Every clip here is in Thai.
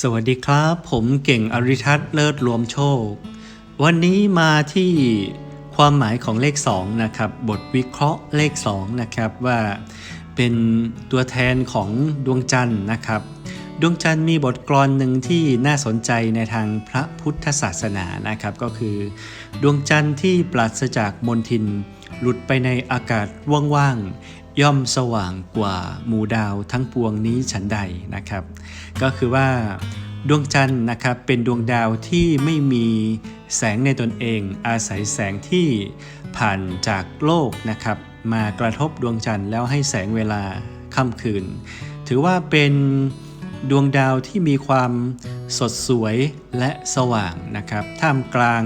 สวัสดีครับ ผมเก่งอริทัศน์เลิศรวมโชค วันนี้มาที่ความหมายของเลข 2 นะครับ บทวิเคราะห์เลข 2 นะครับว่าเป็นตัวแทนของดวงจันทร์นะครับ ดวงจันทร์มีบทกลอนหนึ่งที่น่าสนใจในทางพระพุทธศาสนานะครับ ก็คือ ดวงจันทร์ที่ปราศจากมนทิน หลุดไปในอากาศว่างๆย่อมสว่างกว่าหมู่ดาวทั้งปวงนี้ฉันใดนะครับ ก็คือว่าดวงจันทร์นะครับเป็นดวงดาวที่ไม่มีแสงในตนเอง อาศัยแสงที่ผ่านจากโลกนะครับ มากระทบดวงจันทร์แล้วให้แสงเวลาค่ำคืน ถือว่าเป็นดวงดาวที่มีความสดสวยและสว่างนะครับ ท่ามกลาง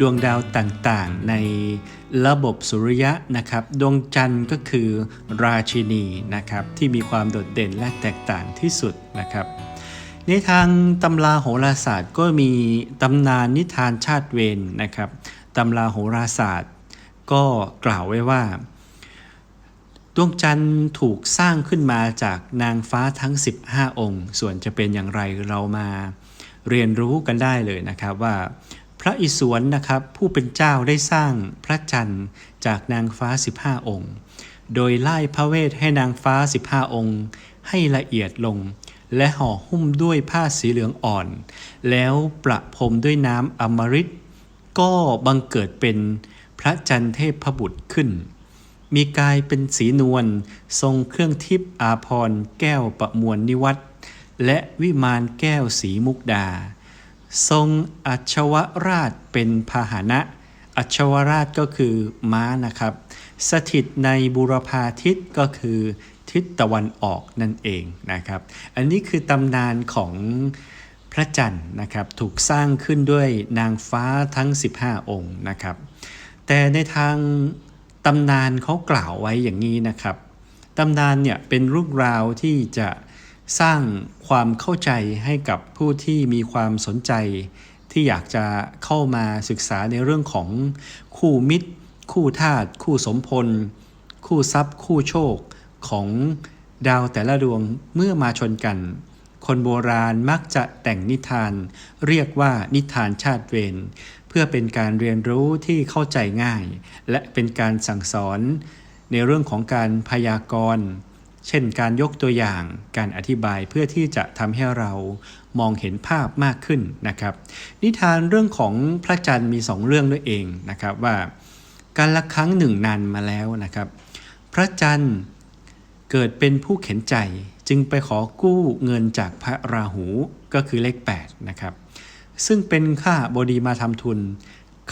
ดวงดาวต่างๆ ในระบบสุริยะนะครับ ดวงจันทร์ก็คือราชินีนะครับที่มีความโดดเด่นและแตกต่างที่สุดนะครับในทางตำราโหราศาสตร์ก็มีตำนานนิทานชาติเวรนะครับตำราโหราศาสตร์ ก็กล่าวไว้ว่า ดวงจันทร์ถูกสร้างขึ้นมาจากนางฟ้าทั้ง 15 องค์ ส่วนจะเป็นอย่างไรเรามาเรียนรู้กันได้เลยนะครับว่า ระอิศวรนะครับ ผู้เป็นเจ้าได้สร้างพระจันทร์จากนางฟ้า 15 องค์ โดยไล่พระเวทให้นางฟ้า 15 องค์ ให้ละเอียดลง และห่อหุ้มด้วยผ้าสีเหลืองอ่อน แล้วประพรมด้วยน้ำอมฤตก็บังเกิดเป็นพระจันทร์เทพบุตรขึ้น มีกายเป็นสีนวลทรงเครื่องทิพย์อาพรแก้วประมวลนิวัตและวิมานแก้วสีมุกดา ทรงอัชวราชเป็นพาหนะอัชวราชก็คือม้านะครับ สถิตในบุรพาทิศก็คือทิศตะวันออกนั่นเองนะครับ อันนี้คือตำนานของพระจันทร์นะครับถูกสร้างขึ้นด้วยนางฟ้าทั้ง 15 องค์นะครับ แต่ในทางตำนานเขากล่าวไว้อย่างนี้นะครับตำนานเนี่ยเป็นเรื่องราวที่จะ สร้างความเข้าใจให้กับผู้ที่มีความสนใจ ที่อยากจะเข้ามาศึกษาในเรื่องของคู่มิตร คู่ธาตุคู่สมพล คู่ทรัพย์ คู่โชคของดาวแต่ละดวงเมื่อมาชนกัน คนโบราณมักจะแต่งนิทาน เรียกว่านิทานชาติเวรเพื่อเป็นการเรียนรู้ที่เข้าใจง่าย และเป็นการสั่งสอน ในเรื่องของการพยากรณ์ เช่นการยกตัวอย่างการอธิบายเพื่อที่จะทำให้เรามองเห็นภาพมากขึ้นนะครับ นิทานเรื่องของพระจันทร์มีสองเรื่องด้วยเองนะครับว่าการละครั้งหนึ่งนานมาแล้วนะครับ พระจันทร์เกิดเป็นผู้เข็นใจจึงไปขอกู้เงินจากพระราหูก็คือเลข8นะครับซึ่งเป็นข้าบดีมาทำทุน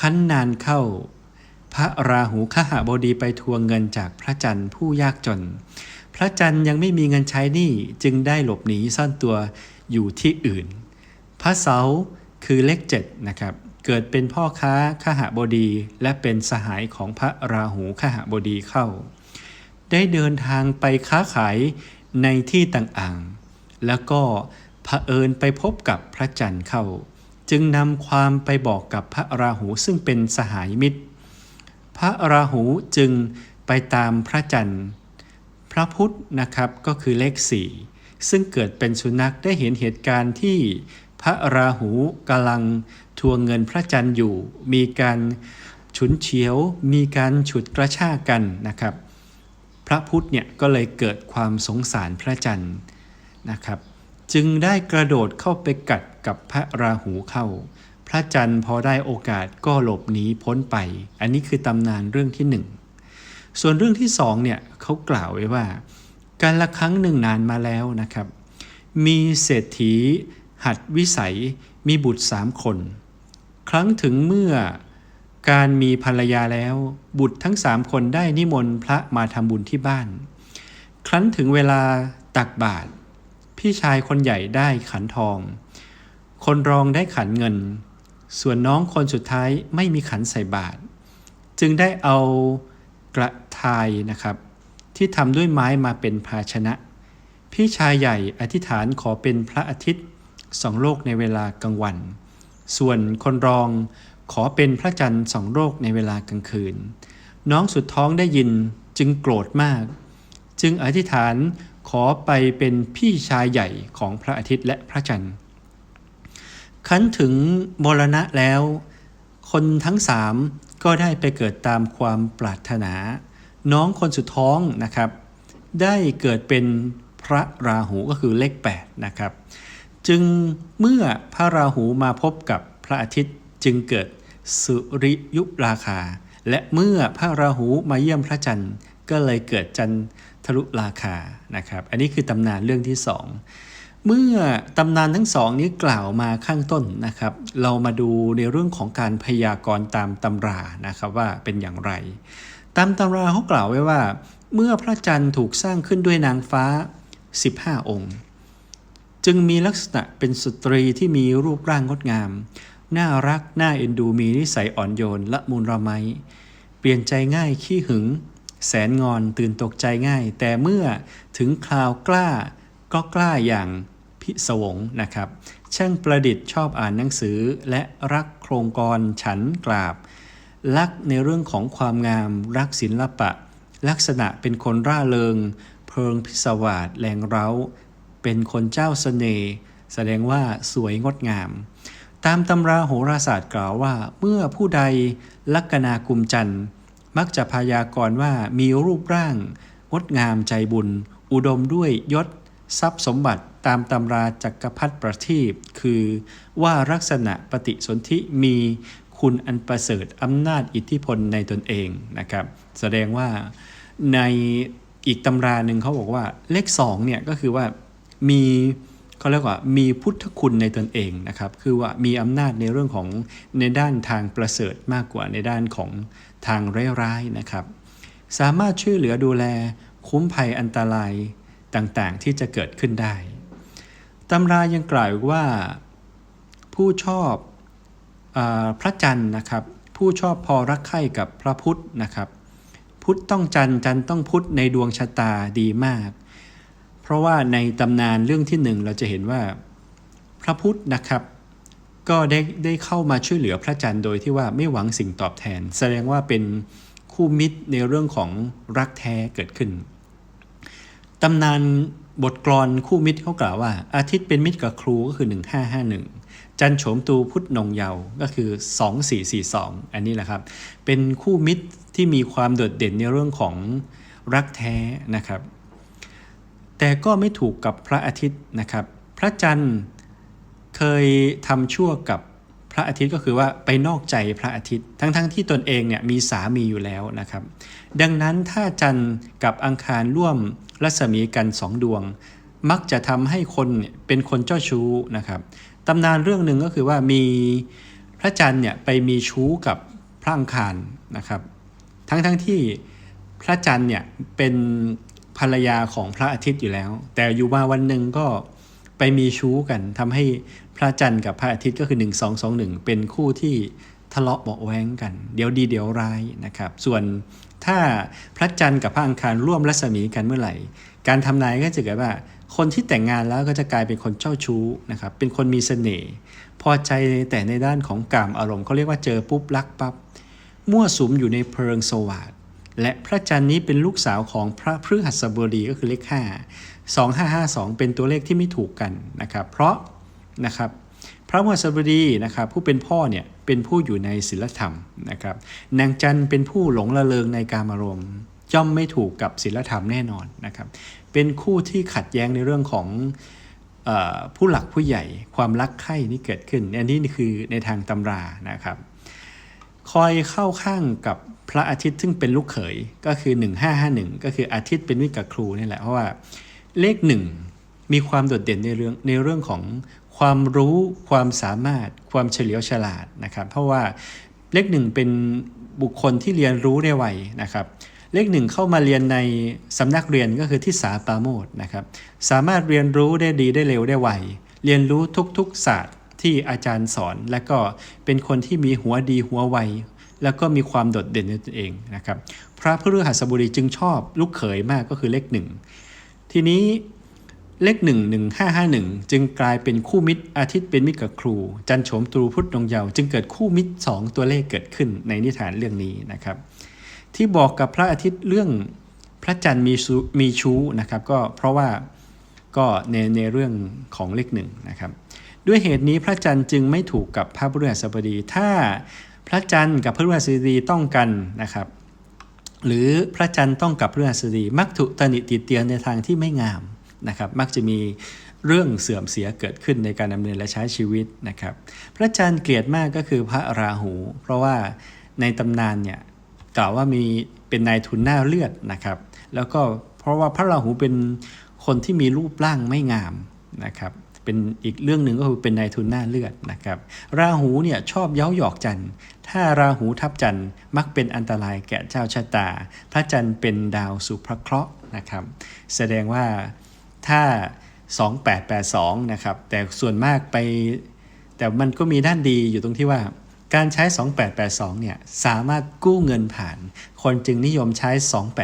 คั้นนานเข้า พระราหูข้าหบดีไปทวงเงินจากพระจันทร์ผู้ยากจน พระจันทร์ยังไม่มีเงินใช้หนี้จึงได้หลบหนีซ่อนตัวอยู่ที่อื่น พระเสาคือเลขเจ็ดนะครับเกิดเป็นพ่อค้าข้าหบดีและเป็นสหายของพระราหูข้าหบดีเข้า ได้เดินทางไปค้าขายในที่ต่างๆ แล้วก็เผอิญไปพบกับพระจันทร์เข้า จึงนำความไปบอกกับพระราหูซึ่งเป็นสหายมิตร พระราหูจึงไปตามพระจันทร์ พระพุธนะครับก็คือเลขสี่ซึ่งเกิดเป็นสุนัขได้เห็นเหตุการณ์ที่พระราหูกำลังทวงเงินพระจันทร์อยู่ มีการฉุนเฉียว มีการฉุดกระชากกันนะครับ พระพุธเนี่ยก็เลยเกิดความสงสารพระจันทร์นะครับ จึงได้กระโดดเข้าไปกัดกับพระราหูเข้า พระจันทร์พอได้โอกาสก็หลบหนีพ้นไป อันนี้คือตำนานเรื่องที่หนึ่ง ส่วนเรื่องที่สองเนี่ยเขากล่าวไว้ว่า การละครั้งหนึ่งนานมาแล้วนะครับ มีเศรษฐี หัดวิสัยมีบุตรสามคน ครั้งถึงเมื่อการมีภรรยาแล้ว บุตรทั้งสามคนได้นิมนต์พระมาทำบุญที่บ้าน ครั้นถึงเวลาตักบาตรพี่ชายคนใหญ่ได้ขันทอง คนรองได้ขันเงิน ส่วนน้องคนสุดท้ายไม่มีขันใส่บาตรจึงได้เอากระ ทายนะครับ ที่ทำด้วยไม้มาเป็นภาชนะ พี่ชายใหญ่อธิษฐานขอเป็นพระอาทิตย์สองโลกในเวลากลางวัน ส่วนคนรองขอเป็นพระจันทร์สองโลกในเวลากลางคืน น้องสุดท้องได้ยินจึงโกรธมาก จึงอธิษฐานขอไปเป็นพี่ชายใหญ่ของพระอาทิตย์และพระจันทร์คันถึงมรณะแล้ว คนทั้งสามก็ได้ไปเกิดตามความปรารถนา น้องคนสุดท้องนะครับ ได้เกิดเป็นพระราหูก็คือเลข8นะครับจึงเมื่อพระราหูมาพบกับพระอาทิตย์จึงเกิดสุริยุปราคา และเมื่อพระราหูมาเยี่ยมพระจันทร์ก็เลยเกิดจันทรุราคานะครับ อันนี้คือตำนานเรื่องที่สองเมื่อตำนานทั้งสองนี้กล่าวมาข้างต้นนะครับ เรามาดูในเรื่องของการพยากรณ์ตามตำรานะครับว่าเป็นอย่างไร ตามตำราเขากล่าวไว้ว่า เมื่อพระจันทร์ถูกสร้างขึ้นด้วยนางฟ้า 15 องค์ จึงมีลักษณะเป็นสตรีที่มีรูปร่างงดงาม น่ารักน่าเอ็นดูมีนิสัยอ่อนโยนละมุนระไม เปลี่ยนใจง่ายขี้หึง แสนงอนตื่นตกใจง่าย แต่เมื่อถึงคราวกล้าก็กล้าอย่างพิศวงนะครับ ช่างประดิษฐ์ชอบอ่านหนังสือและรักโครงกรฉันกราบ รักในเรื่องของความงาม รักศิลปะ ลักษณะเป็นคนร่าเริง เพลิงพิศวาสแรงเร้า เป็นคนเจ้าสเสน่ห์แสดงว่าสวยงดงาม ตามตำราโหราศาสตร์กล่าวว่า เมื่อผู้ใดลัคนากุมจันทร์ มักจะพยากรณ์ว่ามีรูปร่าง งดงามใจบุญ อุดมด้วยยศ ทรัพย์สมบัติตามตำราจักรพรรดิประทีปคือว่าลักษณะปฏิสนธิมี คุณอันประเสริฐอำนาจอิทธิพลในตนเองนะครับ แสดงว่าในอีกตำราหนึ่งเขาบอกว่าเลขสองเนี่ยก็คือว่ามีเขาเรียกว่ามีพุทธคุณในตนเองนะครับ คือว่ามีอำนาจในเรื่องของในด้านทางประเสริฐมากกว่าในด้านของทางร้ายๆนะครับ สามารถช่วยเหลือดูแลคุ้มภัยอันตรายต่างๆ ที่จะเกิดขึ้นได้ตำรายังกล่าวว่าผู้ชอบ พระจันทร์นะครับ ผู้ชอบพอรักใคร่กับพระพุทธนะครับ พุทธต้องจันทร์จันทร์ต้องพุทธในดวงชะตาดีมาก เพราะว่าในตำนานเรื่องที่หนึ่งเราจะเห็นว่าพระพุทธนะครับก็ได้ได้เข้ามาช่วยเหลือพระจันทร์โดยที่ว่าไม่หวังสิ่งตอบแทน แสดงว่าเป็นคู่มิตรในเรื่องของรักแท้เกิดขึ้นตำนานบทกลอนคู่มิตรเขากล่าวว่า อาทิตย์เป็นมิตรกับครูก็คือ 1551 จันโฉมตูพุทธนงเยาว์ก็คือ 2442 อันนี้แหละครับ เป็นคู่มิตรที่มีความโดดเด่นในเรื่องของรักแท้นะครับ แต่ก็ไม่ถูกกับพระอาทิตย์นะครับ พระจันทร์เคยทำชั่วกับพระอาทิตย์ก็คือว่าไปนอกใจพระอาทิตย์ ทั้งๆทที่ตนเองเนี่ยมีสามีอยู่แล้วนะครับ ดังนั้นถ้าจันทร์กับอังคารร่วมรัศมีกันสองดวง มักจะทำให้คนเป็นคนเจ้าชู้นะครับ ตำนานเรื่องหนึ่งก็คือว่ามีพระจันทร์เนี่ยไปมีชู้กับพระอังคารนะครับ ทั้งๆทที่พระจันทร์เนี่ยเป็นภรรยาของพระอาทิตย์อยู่แล้ว แต่อยู่มาวันหนึ่งก็ไปมีชู้กันทำให้พระจันทร์กับพระอาทิตย์ก็คือ 1 2 2 1 เป็นคู่ที่ทะเลาะเบาแว้งกัน เดี๋ยวดีเดี๋ยวร้ายนะครับ ส่วนถ้าพระจันทร์กับพระอังคารร่วมรัศมีกันเมื่อไหร่ การทำนายก็จะเกิดว่า คนที่แต่งงานแล้วก็จะกลายเป็นคนเจ้าชู้นะครับ เป็นคนมีเสน่ห์ พอใจแต่ในด้านของกามอารมณ์เขาเรียกว่าเจอปุ๊บรักปับ๊บ มั่วสุมอยู่ในเพลิงสวัสดและพระจันทร์นี้เป็นลูกสาวของพระพฤหัสบดีก็คือเลข 5 2552 เป็นตัวเลขที่ไม่ถูกกันนะครับ เพราะนะครับพระพฤหัสบดีนะครับผู้เป็นพ่อเนี่ยเป็นผู้อยู่ในศีลธรรมนะครับ นางจันทร์เป็นผู้หลงละเลงในการอารมณ์ ย่อมไม่ถูกกับศีลธรรมแน่นอนนะครับ เป็นคู่ที่ขัดแย้งในเรื่องของอผู้หลักผู้ใหญ่ความรักใคร่นี่เกิดขึ้น อันนี้คือในทางตำรานะครับ คอยเข้าข้างกับพระอาทิตย์ซึ่งเป็นลูกเขยก็คือ 1551 ก็คืออาทิตย์เป็นวิกับครูนี่แหละเพราะว่าเลขหนึ่งมีความโดดเด่นในเรื่องในเรื่องของความรู้ความสามารถความเฉลียวฉลาดนะครับ เพราะว่าเลขหนึ่งเป็นบุคคลที่เรียนรู้ได้ไวนะครับ เลขหนึ่งเข้ามาเรียนในสำนักเรียนก็คือที่สาปาโมดนะครับสามารถเรียนรู้ได้ดีได้เร็วได้ไวเรียนรู้ทุกๆศาสตร์ที่อาจารย์สอน และก็เป็นคนที่มีหัวดีหัวไวแล้วก็มีความโดดเด่นในตัวเองนะครับพระพฤหัสบดีจึงชอบลูกเขยมากก็คือเลขหนึ่งทีนี้เลขหนึ่งหนึ่งห้าห้าหนึ่งจึงกลายเป็นคู่มิตรอาทิตย์เป็นมิตรกับครู จันโฉมตรูพุทธนงเยาว์จึงเกิดคู่มิตรสองตัวเลขเกิดขึ้นในนิทานเรื่องนี้นะครับ ที่บอกกับพระอาทิตย์เรื่องพระจันทร์มีชูมีชู้นะครับก็เพราะว่าก็ในในเรื่องของเลขหนึ่งนะครับด้วยเหตุนี้พระจันทร์จึงไม่ถูกกับพระพฤหัสบดี ถ้าพระจันทร์กับพระพฤหัสบดีต้องกันนะครับ หรือพระจันทร์ต้องกับพฤหัสบดีมักถูกตนิติเตียนในทางที่ไม่งามนะครับ มักจะมีเรื่องเสื่อมเสียเกิดขึ้นในการดำเนินและใช้ชีวิตนะครับ พระจันทร์เกลียดมากก็คือพระราหู เพราะว่าในตำนานเนี่ย กล่าวว่ามีเป็นนายทุนหน้าเลือดนะครับ แล้วก็เพราะว่าพระราหูเป็นคนที่มีรูปร่างไม่งามนะครับเป็นอีกเรื่องหนึ่งก็คือเป็นนายทุนหน้าเลือดนะครับ ราหูเนี่ยชอบเย้าหยอกจันทร์ ถ้าราหูทับจันทร์มักเป็นอันตรายแก่เจ้าชะตา พระจันทร์เป็นดาวสุภเคราะห์นะครับ แสดงว่าถ้า 2882 นะครับ แต่ส่วนมากไป แต่มันก็มีด้านดีอยู่ตรงที่ว่า การใช้ 2882 เนี่ยสามารถกู้เงินผ่าน คนจึงนิยมใช้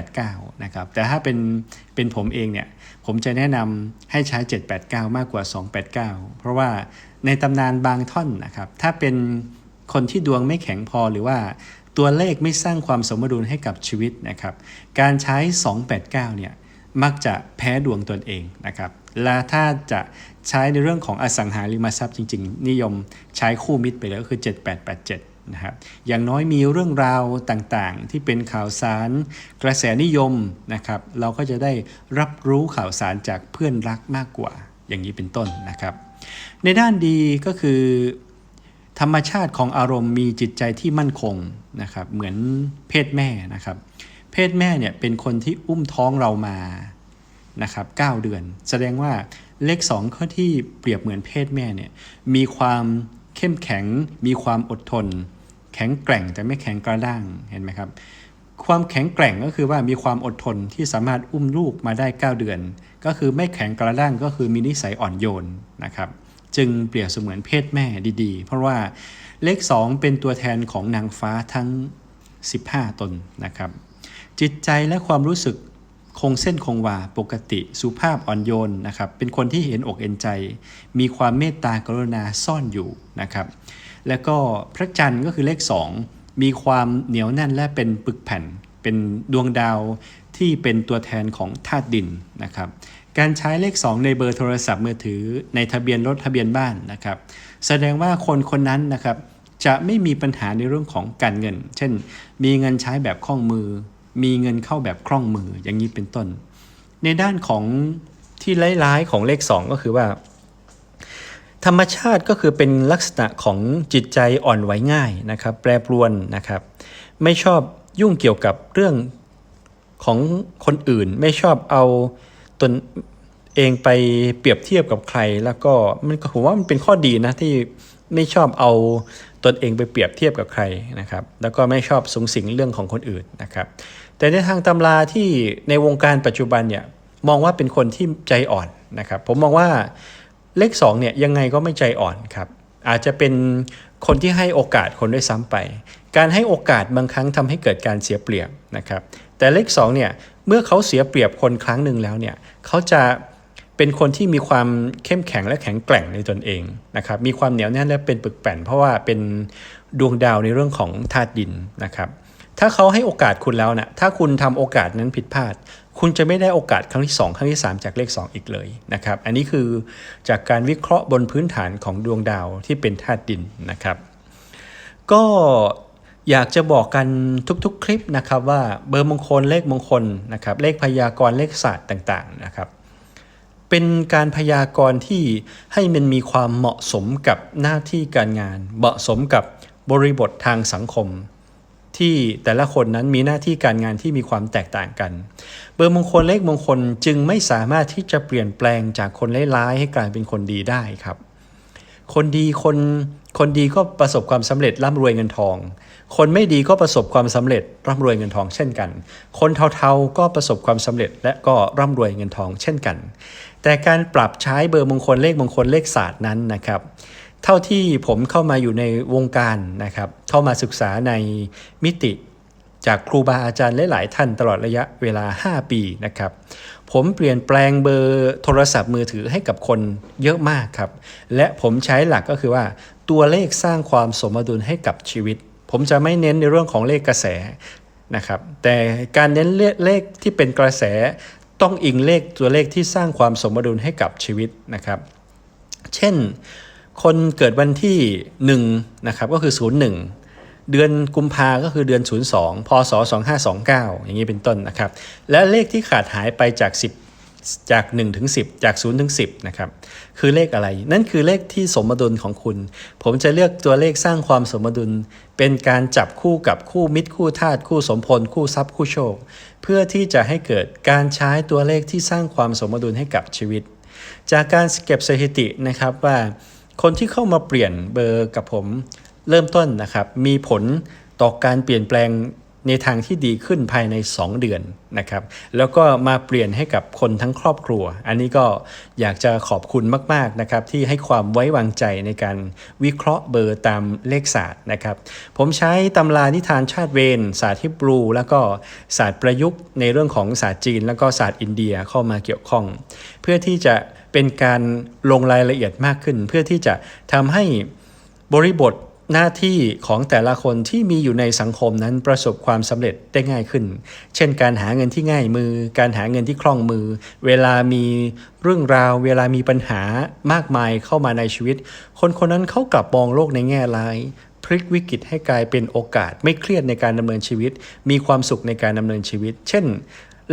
289 นะครับ แต่ถ้าเป็นเป็นผมเองเนี่ยผมจะแนะนำให้ใช้ 789 มากกว่า 289 เพราะว่าในตำนานบางท่อนนะครับถ้าเป็นคนที่ดวงไม่แข็งพอหรือว่าตัวเลขไม่สร้างความสมดุลให้กับชีวิตนะครับ การใช้ 289 เนี่ยมักจะแพ้ดวงตนเองนะครับ และถ้าจะใช้ในเรื่องของอสังหาริมทรัพย์จริง ๆ นิยมใช้คู่มิตรไปเลยก็คือ 7887นะครับอย่างน้อยมีเรื่องราวต่างๆ ที่เป็นข่าวสารกระแสนิยมนะครับ เราก็จะได้รับรู้ข่าวสารจากเพื่อนรักมากกว่า อย่างนี้เป็นต้นนะครับ ในด้านดีก็คือ ธรรมชาติของอารมณ์มีจิตใจที่มั่นคงนะครับ เหมือนเพศแม่นะครับ เพศแม่เนี่ยเป็นคนที่อุ้มท้องเรามา นะครับ9เดือน แสดงว่าเลข 2 ข้อที่เปรียบเหมือนเพศแม่เนี่ยมีความเข้มแข็ง มีความอดทน แข็งแกร่งแต่ไม่แข็งกระด้างเห็นไหมครับ ความแข็งแกร่งก็คือว่ามีความอดทนที่สามารถอุ้มลูกมาได้ 9 เดือน ก็คือไม่แข็งกระด้างก็คือมีนิสัยอ่อนโยนนะครับจึงเปรียบเสมือนเพศแม่ดีๆ เพราะว่าเลข 2 เป็นตัวแทนของนางฟ้าทั้ง 15 ตนนะครับ จิตใจและความรู้สึก คงเส้นคงวาปกติสุภาพอ่อนโยนนะครับเป็นคนที่เห็นอกเห็นใจ มีความเมตตากรุณาซ่อนอยู่นะครับแล้วก็พระจันทร์ก็คือเลข 2 มีความเหนียวแน่นและเป็นปึกแผ่น เป็นดวงดาวที่เป็นตัวแทนของธาตุดินนะครับการใช้เลข 2 ในเบอร์โทรศัพท์มือถือในทะเบียนรถทะเบียนบ้านนะครับแสดงว่าคนคนนั้นนะครับจะไม่มีปัญหาในเรื่องของการเงิน เช่น มีเงินใช้แบบคล่องมือ มีเงินเข้าแบบคล่องมืออย่างนี้เป็นต้น ในด้านของที่ร้ายๆของเลข 2 ก็คือว่า ธรรมชาติก็คือเป็นลักษณะของจิตใจอ่อนไหวง่ายนะครับ แปรปรวนนะครับ ไม่ชอบยุ่งเกี่ยวกับเรื่องของคนอื่น ไม่ชอบเอาตนเองไปเปรียบเทียบกับใคร แล้วก็มันผมว่ามันเป็นข้อดีนะที่ไม่ชอบเอาตนเองไปเปรียบเทียบกับใครนะครับ แล้วก็ไม่ชอบสูงสิงเรื่องของคนอื่นนะครับ แต่ในทางตำราที่ในวงการปัจจุบันเนี่ยมองว่าเป็นคนที่ใจอ่อนนะครับผมมองว่าเลข2เนี่ยยังไงก็ไม่ใจอ่อนครับอาจจะเป็นคนที่ให้โอกาสคนด้วยซ้ำไป การให้โอกาสบางครั้งทำให้เกิดการเสียเปรียบนะครับแต่เลข2เนี่ยเมื่อเขาเสียเปรียบคนครั้งหนึ่งแล้วเนี่ยเขาจะเป็นคนที่มีความเข้มแข็งและแข็งแกร่งในตนเองนะครับมีความเหนียวแน่นและเป็นปึกแผ่น เพราะว่าเป็นดวงดาวในเรื่องของธาตุดินนะครับ ถ้าเขาให้โอกาสคุณแล้วนะถ้าคุณทำโอกาสนั้นผิดพลาด คุณจะไม่ได้โอกาสครั้งที่ 2 ครั้งที่ 3 จากเลข 2 อีกเลยนะครับ อันนี้คือจากการวิเคราะห์บนพื้นฐานของดวงดาวที่เป็นธาตุดินนะครับ ก็อยากจะบอกกันทุกๆ คลิปนะครับว่าเบอร์มงคลเลขมงคลนะครับเลขพยากรณ์เลขศาสตร์ต่างๆนะครับ เป็นการพยากรณ์ที่ให้มันมีความเหมาะสมกับหน้าที่การงาน เหมาะสมกับบริบททางสังคม ที่แต่ละคนนั้นมีหน้าที่การงานที่มีความแตกต่างกัน เบอร์มงคลเลขมงคลจึงไม่สามารถที่จะเปลี่ยนแปลงจากคนร้ายให้กลายเป็นคนดีได้ครับ คนดีคนคนดีก็ประสบความสำเร็จร่ำรวยเงินทอง คนไม่ดีก็ประสบความสำเร็จร่ำรวยเงินทองเช่นกัน คนเทาๆก็ประสบความสำเร็จและก็ร่ำรวยเงินทองเช่นกัน แต่การปรับใช้เบอร์มงคลเลขมงคลเลขศาสตร์นั้นนะครับ เท่าที่ผมเข้ามาอยู่ในวงการนะครับ เข้ามาศึกษาในมิติจากครูบาอาจารย์หลาย ๆ ท่านตลอดระยะเวลา 5 ปีนะครับ ผมเปลี่ยนแปลงเบอร์โทรศัพท์มือถือให้กับคนเยอะมากครับ และผมใช้หลักก็คือว่า ตัวเลขสร้างความสมดุลให้กับชีวิต ผมจะไม่เน้นในเรื่องของเลขกระแสนะครับ แต่การเน้นเลขเลขที่เป็นกระแสต้องอิงเลขตัวเลขที่สร้างความสมดุลให้กับชีวิตนะครับ เช่น คนเกิดวันที่1นะครับก็คือ 01 เดือนกุมภาก็คือเดือน 02 พศ 2529 อย่างนี้เป็นต้นนะครับ และเลขที่ขาดหายไปจาก 10 จาก1ถึง10 จาก0ถึง10นะครับคือเลขอะไร นั่นคือเลขที่สมดุลของคุณ ผมจะเลือกตัวเลขสร้างความสมดุล เป็นการจับคู่กับคู่มิตรคู่ธาตุคู่สมพล คู่ทรัพย์คู่โชค เพื่อที่จะให้เกิดการใช้ตัวเลขที่สร้างความสมดุลให้กับชีวิต จากการเก็บสถิตินะครับว่า คนที่เข้ามาเปลี่ยนเบอร์กับผมเริ่มต้นนะครับ มีผลต่อการเปลี่ยนแปลง ในทางที่ดีขึ้นภายใน 2 เดือนนะครับ แล้วก็มาเปลี่ยนให้กับคนทั้งครอบครัว อันนี้ก็อยากจะขอบคุณมากๆนะครับที่ให้ความไว้วางใจในการวิเคราะห์เบอร์ตามเลขศาสตร์นะครับ ผมใช้ตำรานิทานชาติเวนศาสตร์ฮิบรู แล้วก็ศาสตร์ประยุกต์ในเรื่องของศาสตร์จีน แล้วก็ศาสตร์อินเดียเข้ามาเกี่ยวข้อง เพื่อที่จะเป็นการลงรายละเอียดมากขึ้น เพื่อที่จะทำให้บริบท หน้าที่ของแต่ละคนที่มีอยู่ในสังคมนั้นประสบความสำเร็จได้ง่ายขึ้น เช่น การหาเงินที่ง่ายมือ การหาเงินที่คล่องมือ เวลามีเรื่องราว เวลามีปัญหามากมายเข้ามาในชีวิต คนคนนั้นเขากลับมองโลกในแง่ร้าย พลิกวิกฤตให้กลายเป็นโอกาส ไม่เครียดในการดำเนินชีวิต มีความสุขในการดำเนินชีวิต เช่น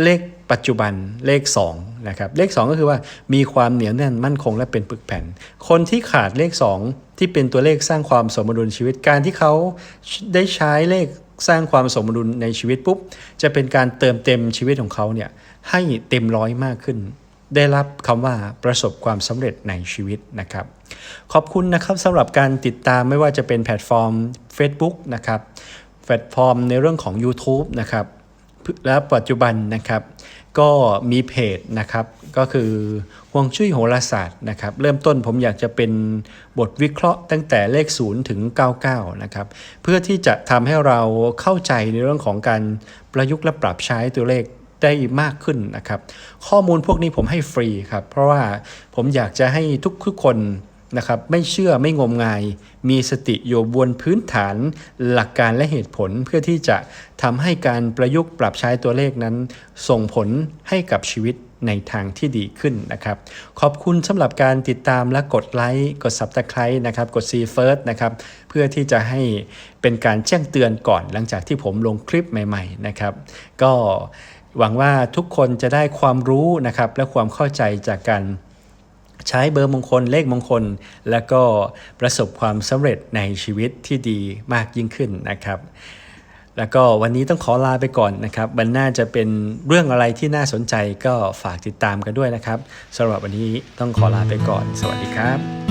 เลขปัจจุบันเลข2นะครับเลข 2 ก็คือว่ามีความเหนียวแน่นมั่นคงและเป็นปึกแผ่น คนที่ขาดเลข 2 ที่เป็นตัวเลขสร้างความสมดุลชีวิตการที่เขาได้ใช้เลขสร้างความสมดุลในชีวิตปุ๊บ จะเป็นการเติมเต็มชีวิตของเขาเนี่ยให้เต็มร้อยมากขึ้น ได้รับคำว่าประสบความสำเร็จในชีวิตนะครับ ขอบคุณนะครับสำหรับการติดตามไม่ว่าจะเป็นแพลตฟอร์ม Facebook นะครับแพลตฟอร์มในเรื่องของ YouTube นะครับ และปัจจุบันนะครับ ก็มีเพจนะครับ ก็คือห่วงจุ้ยโหราศาสตร์นะครับ เริ่มต้นผมอยากจะเป็นบทวิเคราะห์ตั้งแต่เลข 0 ถึง 99 นะครับ เพื่อที่จะทำให้เราเข้าใจในเรื่องของการประยุกต์และปรับใช้ตัวเลขได้มากขึ้นนะครับ ข้อมูลพวกนี้ผมให้ฟรีครับ เพราะว่าผมอยากจะให้ทุกๆคน นะครับไม่เชื่อไม่งมงาย มีสติอยู่บนพื้นฐานหลักการและเหตุผลเพื่อที่จะทำให้การประยุกต์ปรับใช้ตัวเลขนั้น ส่งผลให้กับชีวิตในทางที่ดีขึ้นนะครับ ขอบคุณสำหรับการติดตามและกดไลค์กด Subscribe นะครับกด See First นะครับเพื่อที่จะให้เป็นการแจ้งเตือนก่อนหลังจากที่ผมลงคลิปใหม่ ๆ นะครับ ก็หวังว่าทุกคนจะได้ความรู้นะครับและความเข้าใจจากการ ใช้เบอร์มงคลเลขมงคล แล้วก็ประสบความสำเร็จในชีวิตที่ดีมากยิ่งขึ้นนะครับ แล้วก็วันนี้ต้องขอลาไปก่อนนะครับบันน่าจะเป็นเรื่องอะไรที่น่าสนใจก็ฝากติดตามกันด้วยนะครับสำหรับวันนี้ต้องขอลาไปก่อน สวัสดีครับ